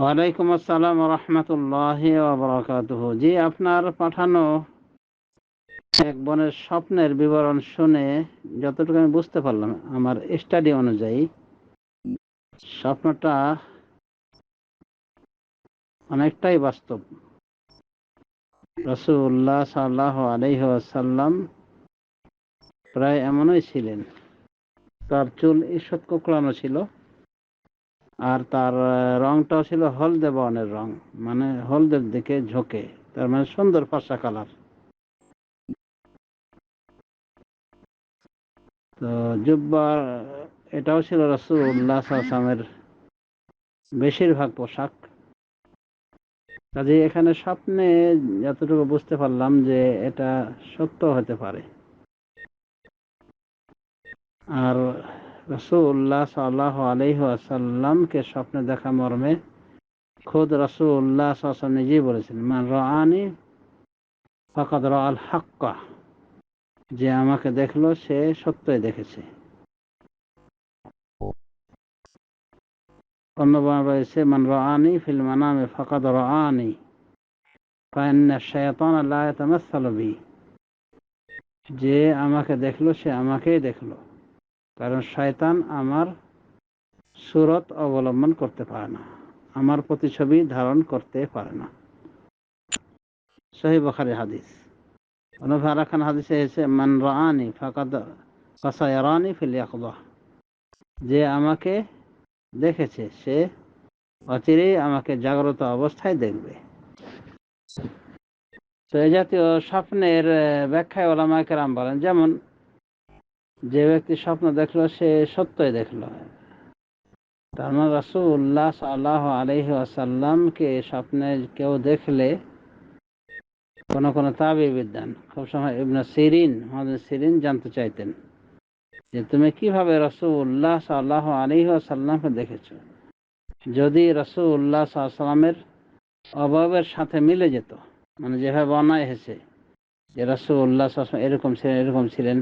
ওয়ালাইকুম আসসালাম রহমতুল্লাহ বরকাতুহ। জি, আপনার পাঠানো এক বোনের স্বপ্নের বিবরণ শুনে যতটুকু আমি বুঝতে পারলাম, আমার স্টাডি অনুযায়ী স্বপ্নটা অনেকটাই বাস্তব। রসুল্লাহ সাল্লাহ আলহ্লাম প্রায় এমনই ছিলেন। তার চুল ঈষৎ কোকড়ানো ছিল। আর তার রংটাও ছিল হলদে বর্ণের রং মানে হলদের দিকে ঝোঁকে, তার মানে সুন্দর ফর্সা কালার। তো জুব্বার, এটাও ছিল রসুল্লাহ আসলামের বেশিরভাগ পোশাক। কাজে এখানে স্বপ্নে যতটুকু বুঝতে পারলাম যে এটা সত্য হতে পারে। আর রসুল্লাহ সাল্লাহ আলহ আসাল্লামকে স্বপ্নে দেখা মর্মে রসুল্লাহ সাল্লাম নিজেই বলেছেন, মান রানি হাক্কা যে আমাকে দেখল সে সত্যই দেখেছে। রয়েছে মান রানি ফিল মানামে রানি যে আমাকে দেখল সে আমাকেই দেখল। কারণ শয়তান আমার সুরত অবলম্বন করতে পারে না। আমার প্রতিছবি ধারণ করতে পারে না। সহি বখারি হাদিস। অনুভারা খান হাদিসে এসে মান রানি ফাকাদ কাসায়ারানি ফিলিয়াকবাহ যে আমাকে দেখেছে, সে অচিরেই আমাকে জাগ্রত অবস্থায় দেখবে। তো এই জাতীয় স্বপ্নের ব্যাখ্যায় ওলামাকেরাম বলেন, যেমন যে ব্যক্তি স্বপ্ন দেখল, সে সত্যই দেখল। তার মানে রাসুল্লাহ সাল্লাহ আলহি আসাল্লামকে স্বপ্নে কেউ দেখলে কোন কোন তাবি বিদ্যান। খুব সময় ইবনা সিরিন আমাদের সিরিন জানতে চাইতেন যে, তুমি কীভাবে রসুল্লাহ সাল্লাহ আলহি আসাল্লামকে দেখেছ? যদি রসুল্লাহ সাল্লামের অভাবের সাথে মিলে যেত মানে যেভাবে বর্ণায় এসেছে যে রসুল্লাহ এরকম ছিলেন এরকম ছিলেন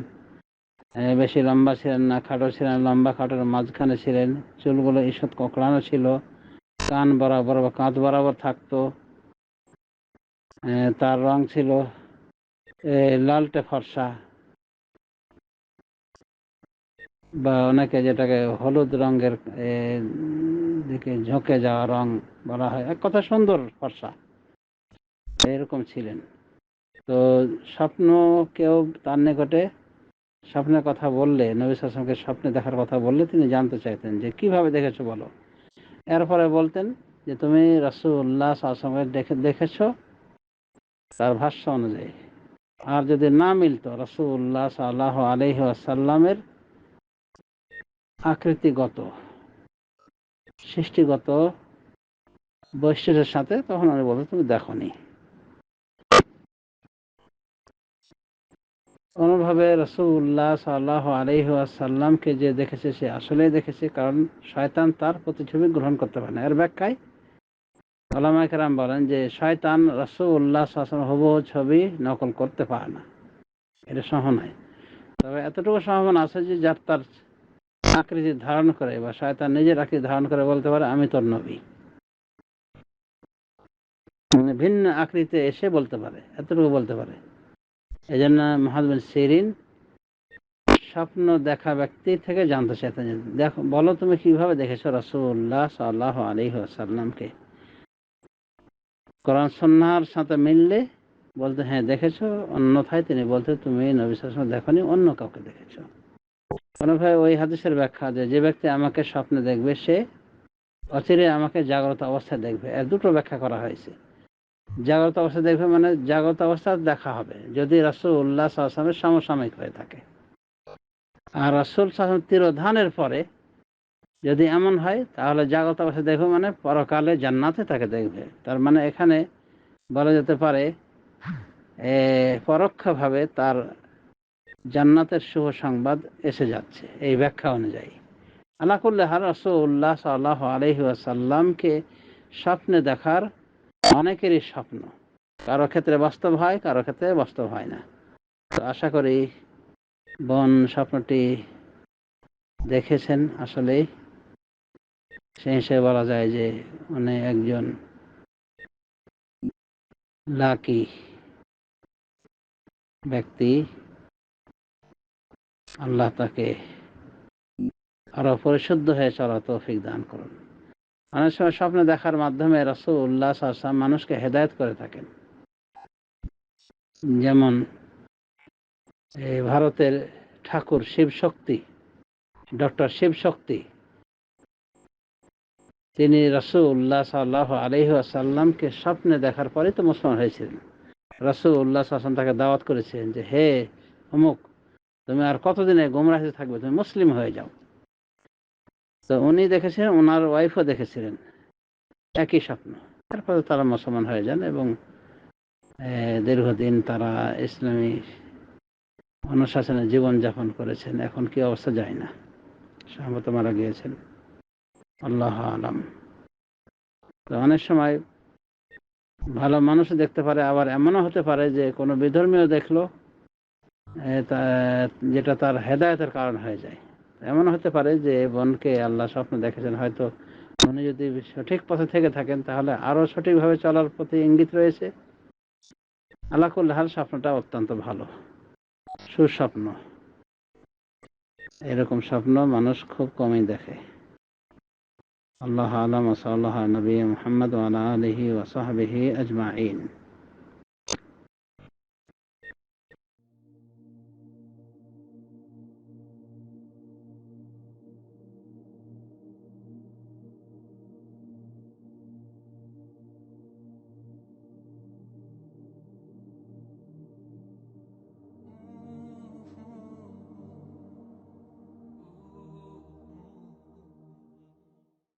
বেশি লম্বা ছিলেন না, খাটো ছিলেন, লম্বা খাটোর মাঝখানে ছিলেন, চুলগুলো ঈষৎ কোকড়ানো ছিল, কান বরাবর বা কাঁধ বরাবর থাকতো। তার রং ছিল লালটে ফর্সা। বা অনেকে যেটাকে হলুদ রঙের দিকে ঝোঁকে যাওয়া রং বলা হয়। এক কথা সুন্দর ফর্সা। এরকম ছিলেন। তো স্বপ্ন কেউ তার নিকটে স্বপ্নের কথা বললে, নবী আসলামকে স্বপ্নে দেখার কথা বললে তিনি জানতে চাইতেন যে কীভাবে দেখেছ বলো। এরপরে বলতেন যে তুমি রসুল্লাহ আসলামের দেখে, দেখেছ তার ভাষ্য অনুযায়ী। আর যদি না মিলতো রসুল্লাহ সাল্লাহ আলহ আসাল্লামের আকৃতিগত, সৃষ্টিগত বৈশিষ্ট্যের সাথে, তখন আমি বলতো তুমি দেখো নি কোনোভাবে রসুল্লাহ সাল্লাহ আলহিহাসাল্লামকে যে দেখেছে, সে আসলেই দেখেছে, কারণ শয়তান তার প্রতিছবি গ্রহণ করতে পারে না। এর ব্যাখ্যায় আলামাইকেরাম বলেন যে, শয়তান রসুল্লাহ হবু ছবি নকল করতে পারে না। এটা সহ নয়। তবে এতটুকু সম্ভাবনা আছে যে, যার তার আকৃতি ধারণ করে বা শয়তান নিজের আকৃতি ধারণ করে বলতে পারে, আমি তোর নবী। মানে ভিন্ন আকৃতিতে এসে বলতে পারে, এতটুকু বলতে পারে। এই জন্য মহাজবিন সিরিন স্বপ্ন দেখা ব্যক্তি থেকে জানতে চাইতেন দেখো, বলো তুমি কীভাবে দেখেছ রসুল্লাহ সাল্লাহ আলী সাল্লামকে কোরআন সন্ন্যার সাথে মিললে বলতে হ্যাঁ দেখেছ। অন্যথায় তিনি বলতে, তুমি নবী সাল্লাম দেখনি, অন্য কাউকে দেখেছ। কোনোভাবে ওই হাদিসের ব্যাখ্যা যে যে ব্যক্তি আমাকে স্বপ্নে দেখবে, সে অচিরে আমাকে জাগ্রত অবস্থায় দেখবে। এর দুটো ব্যাখ্যা করা হয়েছে। জাগ্রত অবস্থা দেখবে মানে জাগ্রত অবস্থা দেখা হবে, যদি রাসুল উল্লাহ আসলামের সমসাময়িক হয়ে থাকে। আর রাসুল সাহম তিরোধানের পরে যদি এমন হয়, তাহলে জাগ্রত অবস্থা দেখবে মানে পরকালে জান্নাতে তাকে দেখবে। তার মানে এখানে বলা যেতে পারে পরোক্ষভাবে তার জান্নাতের শুভ সংবাদ এসে যাচ্ছে এই ব্যাখ্যা অনুযায়ী। আলাকুল্লাহ রসুল্লাহ সাল্লাহ আলহি আসাল্লামকে স্বপ্নে দেখার অনেকেরই স্বপ্ন। কারও ক্ষেত্রে বাস্তব হয়, কারও ক্ষেত্রে বাস্তব হয় না। তো আশা করি বন স্বপ্নটি দেখেছেন আসলেই। সেই হিসেবে বলা যায় যে উনি একজন লাকি ব্যক্তি। আল্লাহ তাকে আরও পরিশুদ্ধ হয়ে চলা তৌফিক দান করুন। অনেক সময় স্বপ্ন দেখার মাধ্যমে রসুল্লাহ সাল্লাম মানুষকে হেদায়ত করে থাকেন। যেমন ভারতের ঠাকুর শিব শক্তি ডক্টর শিব শক্তি তিনি রসুল্লাহ সাল্লাহ আলহি আসাল্লামকে স্বপ্নে দেখার পরে তো মুসলমান হয়েছিলেন। রসুল্লাহ সাল্লাম তাকে দাওয়াত করেছিলেন যে, হে অমুক, তুমি আর কতদিনে গোমরাহিতে থাকবে? তুমি মুসলিম হয়ে যাও। তো উনি দেখেছিলেন ওনার ওয়াইফও দেখেছিলেন। একই স্বপ্ন। তারপরে তারা মুসলমান হয়ে যান এবং দীর্ঘদিন তারা ইসলামী অনুশাসনে জীবনযাপন করেছেন। এখন কি অবস্থা যায় না। সম্ভবত মারা গিয়েছেন। আল্লাহ আলাম। তো অনেক সময় ভালো মানুষ দেখতে পারে, আবার এমনও হতে পারে যে কোনো বিধর্মীয় দেখল যেটা তার হেদায়তের কারণ হয়ে যায়। এমন হতে পারে যে বোনকে আল্লাহ স্বপ্ন দেখেছেন। হয়তো উনি যদি সঠিক পথে থেকে থাকেন, তাহলে আরও সঠিকভাবে চলার প্রতি ইঙ্গিত রয়েছে। আল্লাহ হাল স্বপ্নটা অত্যন্ত ভালো। সুস্বপ্ন। এরকম স্বপ্ন মানুষ খুব কমই দেখে। আল্লাহ আলম সাল্লাহ নবী মোহাম্মদ আলা আলহি ওসাহাবিহি আজমাইন।